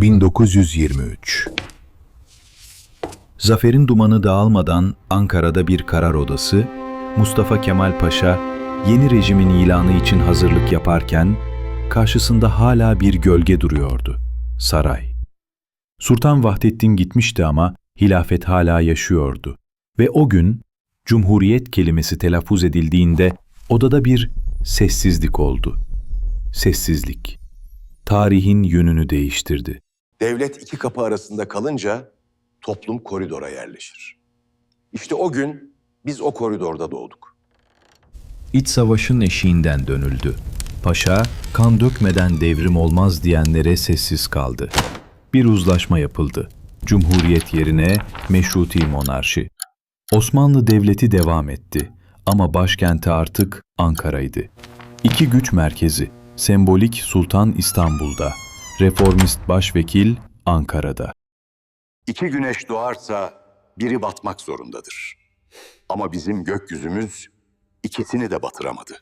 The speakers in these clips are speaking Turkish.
1923 Zaferin dumanı dağılmadan Ankara'da bir karar odası, Mustafa Kemal Paşa yeni rejimin ilanı için hazırlık yaparken karşısında hala bir gölge duruyordu. Saray. Sultan Vahdettin gitmişti ama hilafet hala yaşıyordu. Ve o gün Cumhuriyet kelimesi telaffuz edildiğinde odada bir sessizlik oldu. Sessizlik. Tarihin yönünü değiştirdi. Devlet iki kapı arasında kalınca toplum koridora yerleşir. İşte o gün biz o koridorda doğduk. İç savaşın eşiğinden dönüldü. Paşa, kan dökmeden devrim olmaz diyenlere sessiz kaldı. Bir uzlaşma yapıldı. Cumhuriyet yerine meşruti monarşi. Osmanlı Devleti devam etti ama başkenti artık Ankara'ydı. İki güç merkezi, sembolik Sultan İstanbul'da, reformist başvekil Ankara'da. İki güneş doğarsa biri batmak zorundadır. Ama bizim gökyüzümüz ikisini de batıramadı.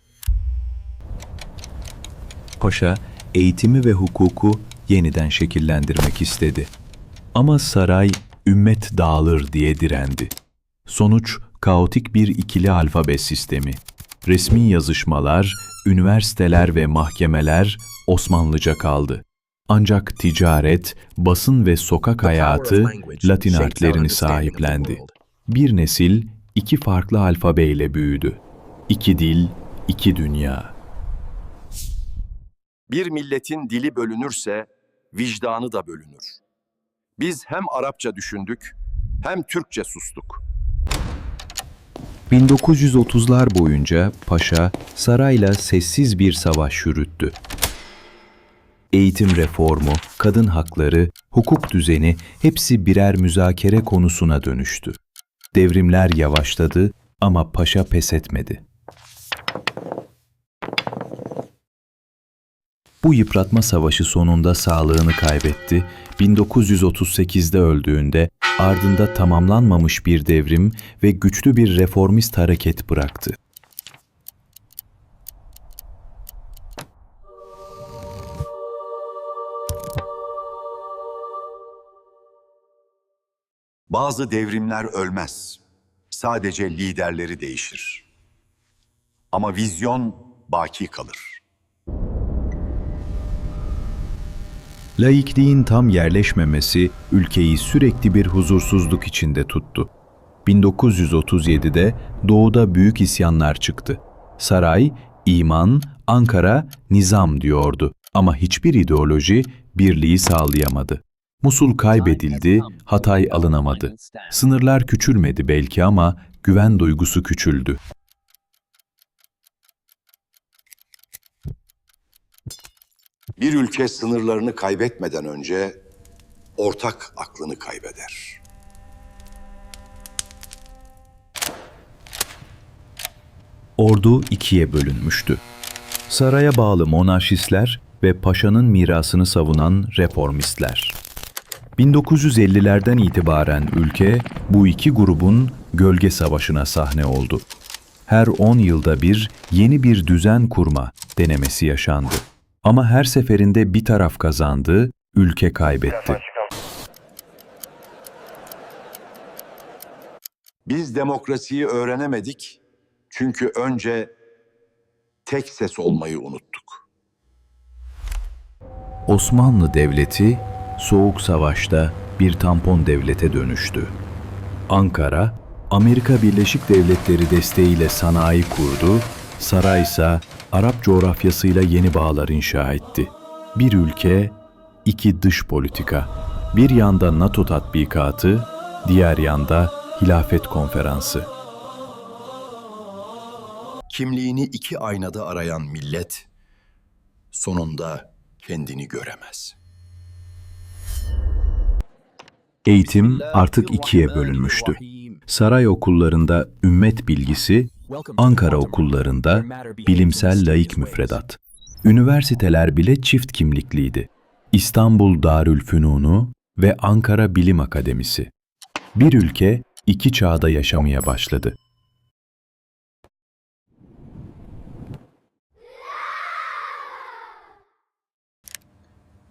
Paşa eğitimi ve hukuku yeniden şekillendirmek istedi. Ama saray ümmet dağılır diye direndi. Sonuç kaotik bir ikili alfabe sistemi. Resmi yazışmalar, üniversiteler ve mahkemeler Osmanlıca kaldı. Ancak ticaret, basın ve sokak hayatı Latin harflerini sahiplendi. Bir nesil iki farklı alfabeyle büyüdü. İki dil, iki dünya. Bir milletin dili bölünürse vicdanı da bölünür. Biz hem Arapça düşündük hem Türkçe sustuk. 1930'lar boyunca paşa sarayla sessiz bir savaş yürüttü. Eğitim reformu, kadın hakları, hukuk düzeni hepsi birer müzakere konusuna dönüştü. Devrimler yavaşladı ama paşa pes etmedi. Bu yıpratma savaşı sonunda sağlığını kaybetti. 1938'de öldüğünde ardında tamamlanmamış bir devrim ve güçlü bir reformist hareket bıraktı. Bazı devrimler ölmez. Sadece liderleri değişir. Ama vizyon baki kalır. Laikliğin tam yerleşmemesi ülkeyi sürekli bir huzursuzluk içinde tuttu. 1937'de doğuda büyük isyanlar çıktı. Saray, iman, Ankara, nizam diyordu ama hiçbir ideoloji birliği sağlayamadı. Musul kaybedildi, Hatay alınamadı. Sınırlar küçülmedi belki ama güven duygusu küçüldü. Bir ülke sınırlarını kaybetmeden önce ortak aklını kaybeder. Ordu ikiye bölünmüştü. Saraya bağlı monarşistler ve paşanın mirasını savunan reformistler. 1950'lerden itibaren ülke bu iki grubun gölge savaşına sahne oldu. Her 10 yılda bir yeni bir düzen kurma denemesi yaşandı. Ama her seferinde bir taraf kazandı, ülke kaybetti. Biz demokrasiyi öğrenemedik çünkü önce tek ses olmayı unuttuk. Osmanlı Devleti Soğuk Savaş'ta bir tampon devlete dönüştü. Ankara, Amerika Birleşik Devletleri desteğiyle sanayi kurdu, saray ise Arap coğrafyasıyla yeni bağlar inşa etti. Bir ülke, iki dış politika. Bir yanda NATO tatbikatı, diğer yanda Hilafet Konferansı. Kimliğini iki aynada arayan millet sonunda kendini göremez. Eğitim artık ikiye bölünmüştü. Saray okullarında ümmet bilgisi, Ankara okullarında bilimsel laik müfredat. Üniversiteler bile çift kimlikliydi. İstanbul Darülfünunu ve Ankara Bilim Akademisi. Bir ülke iki çağda yaşamaya başladı.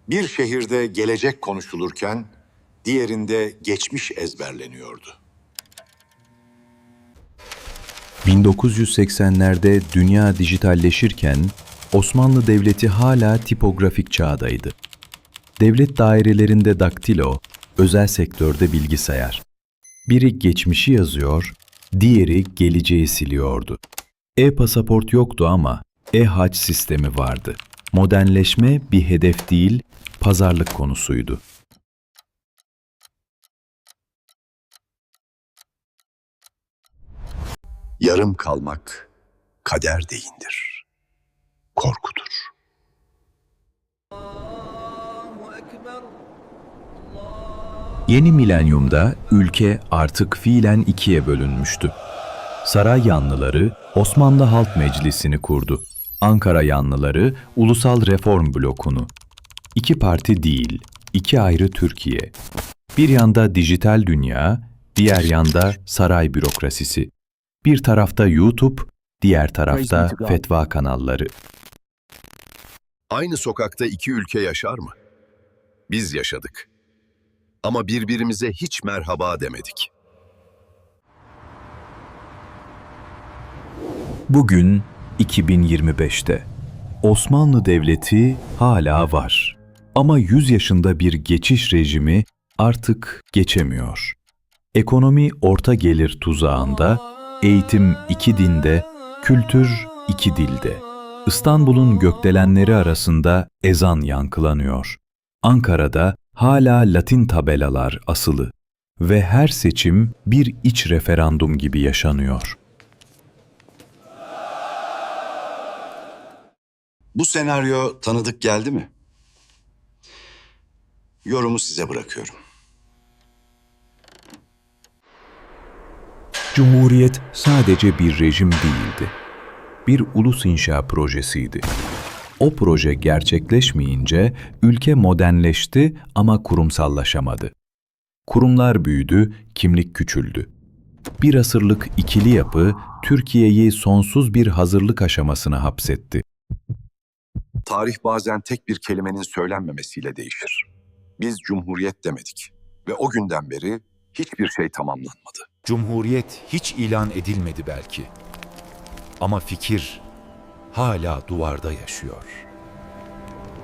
Bir şehirde gelecek konuşulurken diğerinde geçmiş ezberleniyordu. 1980'lerde dünya dijitalleşirken Osmanlı Devleti hala tipografik çağdaydı. Devlet dairelerinde daktilo, özel sektörde bilgisayar. Biri geçmişi yazıyor, diğeri geleceği siliyordu. E-pasaport yoktu ama e-hac sistemi vardı. Modernleşme bir hedef değil, pazarlık konusuydu. Yarım kalmak kader değildir. Korkudur. Yeni milenyumda ülke artık fiilen ikiye bölünmüştü. Saray yanlıları Osmanlı Halk Meclisi'ni kurdu. Ankara yanlıları Ulusal Reform Bloku'nu. İki parti değil, iki ayrı Türkiye. Bir yanda dijital dünya, diğer yanda saray bürokrasisi. Bir tarafta YouTube, diğer tarafta fetva kanalları. Aynı sokakta iki ülke yaşar mı? Biz yaşadık. Ama birbirimize hiç merhaba demedik. Bugün 2025'te Osmanlı Devleti hala var. Ama 100 yaşında bir geçiş rejimi artık geçemiyor. Ekonomi orta gelir tuzağında, eğitim iki dinde, kültür iki dilde. İstanbul'un gökdelenleri arasında ezan yankılanıyor. Ankara'da hala Latin tabelalar asılı ve her seçim bir iç referandum gibi yaşanıyor. Bu senaryo tanıdık geldi mi? Yorumu size bırakıyorum. Cumhuriyet sadece bir rejim değildi. Bir ulus inşa projesiydi. O proje gerçekleşmeyince ülke modernleşti ama kurumsallaşamadı. Kurumlar büyüdü, kimlik küçüldü. Bir asırlık ikili yapı Türkiye'yi sonsuz bir hazırlık aşamasına hapsetti. Tarih bazen tek bir kelimenin söylenmemesiyle değişir. Biz cumhuriyet demedik ve o günden beri hiçbir şey tamamlanmadı. Cumhuriyet hiç ilan edilmedi belki. Ama fikir hala duvarda yaşıyor.